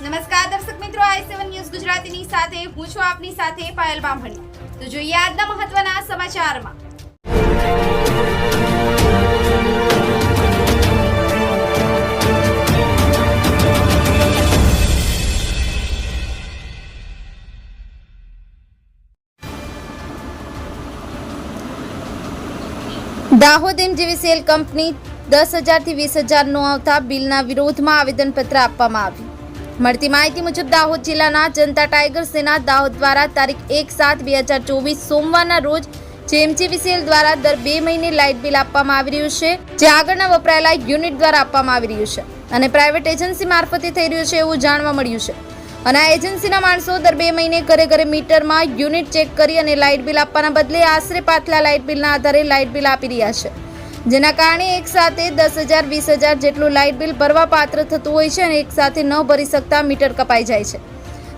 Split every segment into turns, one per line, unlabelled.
નમસ્કાર દર્શક મિત્રો, આઈ સેવન ન્યૂઝ ગુજરાતીની સાથે, હું છું આપની સાથે પાયલ બામણી. તો જોઈએ આજના મહત્વના સમાચારમાં. દાહોદ એમજીવીસીએલ કંપની દસ હજારથી વીસ હજારનો આવતા બિલના વિરોધમાં આવેદનપત્ર આપવામાં આવ્યું. મળતી માહિતી મુજબ, દાહોદ જિલ્લાના જનતા ટાઈગર સેના દાહોદ દ્વારા તારીખ એક સાત બે હજાર ચોવીસ સોમવારના રોજ જેએમજીવીસીએલ દ્વારા દર બે મહિને લાઇટ બિલ આપવામાં આવી રહ્યું છે, જે આગળના વપરાયેલા યુનિટ દ્વારા આપવામાં આવી રહ્યું છે અને પ્રાઇવેટ એજન્સી મારફતે થઈ રહ્યું છે એવું જાણવા મળ્યું છે. અને આ એજન્સીના માણસો દર બે મહિને ઘરે ઘરે મીટરમાં યુનિટ ચેક કરી અને લાઇટ બિલ આપવાના બદલે આશરે પાછલા લાઇટ બિલના આધારે લાઇટ બિલ આપી રહ્યા છે. જેના કારણે એક સાથે દસ હજાર, વીસ હજાર જેટલું લાઇટ બિલ ભરવા પાત્ર થતું હોય છે અને એક સાથે ન ભરી શકતા મીટર કપાઈ જાય છે.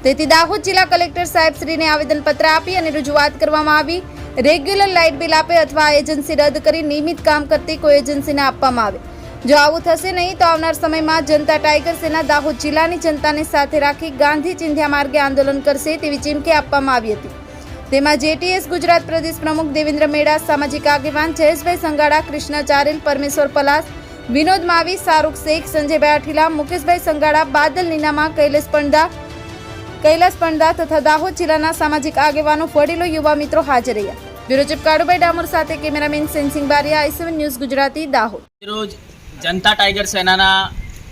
તેથી દાહોદ જિલ્લા કલેક્ટર સાહેબશ્રીને આવેદનપત્ર આપી અને રજૂઆત કરવામાં આવી. રેગ્યુલર લાઇટ બિલ આપે અથવા એજન્સી રદ કરી નિયમિત કામ કરતી કોઈ એજન્સીને આપવામાં આવે. જો આવું થશે નહીં તો આવનાર સમયમાં જનતા ટાઈગર સેના દાહોદ જિલ્લાની જનતાને સાથે રાખી ગાંધી ચિંધ્યા માર્ગે આંદોલન કરશે તેવી ચીમકી આપવામાં આવી હતી. તેમાં જેટીએસ ગુજરાત પ્રદેશ પ્રમુખ દેવેન્દ્ર મેડા, સામાજિક આગેવાન જયેશભાઈ સંગાડા કૃષ્ણ ચારેલ પરમેશ્વર પલાસ, વિનોદ માવી, શાહરૂખ શેખ, સંજયભાઈ અઠીલા મુકેશભાઈ સંગાડા, બાદલ નીનામા, કૈલેશ પંડા, કૈલાસ પંડા તથા દાહોદ જિલ્લાના સામાજિક આગેવાનો, વડીલો, યુવા મિત્રો હાજર રહ્યા. બ્યુરો ચીફ કાળુભાઈ ડામોર સાથે cameraman Sensing Bariya, I news Gujarati, Dahod.
Janata tiger સેનાના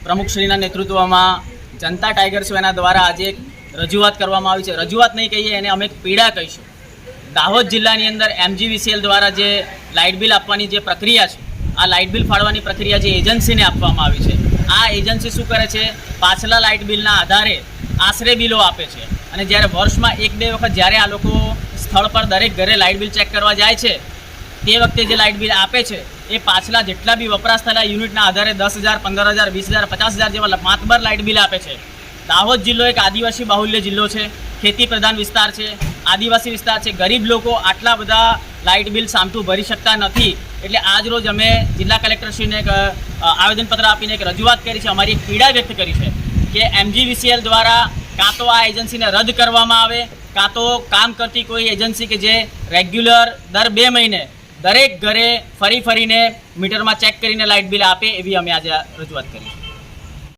પ્રમુખશ્રીના નેતૃત્વમાં જનતા ટાઈગર સેના દ્વારા આજે રજૂઆત કરવામાં આવી છે. રજૂઆત નહીં કહીએ, એને અમે પીડા કહીશું. દાહોદ જિલ્લાની અંદર એમજીવીસીએલ દ્વારા જે લાઇટ બિલ આપવાની જે પ્રક્રિયા છે, આ લાઇટ બિલ ફાળવાની પ્રક્રિયા જે એજન્સીને આપવામાં આવી છે, આ એજન્સી શું કરે છે? પાછલા લાઇટ બિલના આધારે આશરે બિલો આપે છે. અને જ્યારે વર્ષમાં એક બે વખત જ્યારે આ લોકો સ્થળ પર દરેક ઘરે લાઇટ બિલ ચેક કરવા જાય છે, તે વખતે જે લાઇટ બિલ આપે છે, એ પાછલા જેટલા બી વપરાશ થયેલા યુનિટના આધારે દસ હજાર, પંદર હજાર, વીસ હજાર, પચાસ હજાર જેવા માતબર લાઇટ બિલ આપે છે. દાહોદ જિલ્લો એક આદિવાસી બાહુલ્ય જિલ્લો છે. ખેતી પ્રધાન વિસ્તાર છે. આદિવાસી વિસ્તાર છે. ગરીબ લોકો આટલા બધા લાઇટ બિલ સામટું ભરી શકતા નથી. એટલે આજ રોજ અમે જિલ્લા કલેક્ટરશ્રીને એક આવેદનપત્ર આપીને એક રજૂઆત કરી છે. અમારી પીડા વ્યક્ત કરી છે કે એમજીવીસીએલ દ્વારા કાં તો આ એજન્સીને રદ કરવામાં આવે, કાં તો કામ કરતી કોઈ એજન્સી કે જે રેગ્યુલર દર બે મહિને દરેક ઘરે ફરી ફરીને મીટરમાં ચેક કરીને લાઇટ બિલ આપે એવી અમે આજે રજૂઆત કરી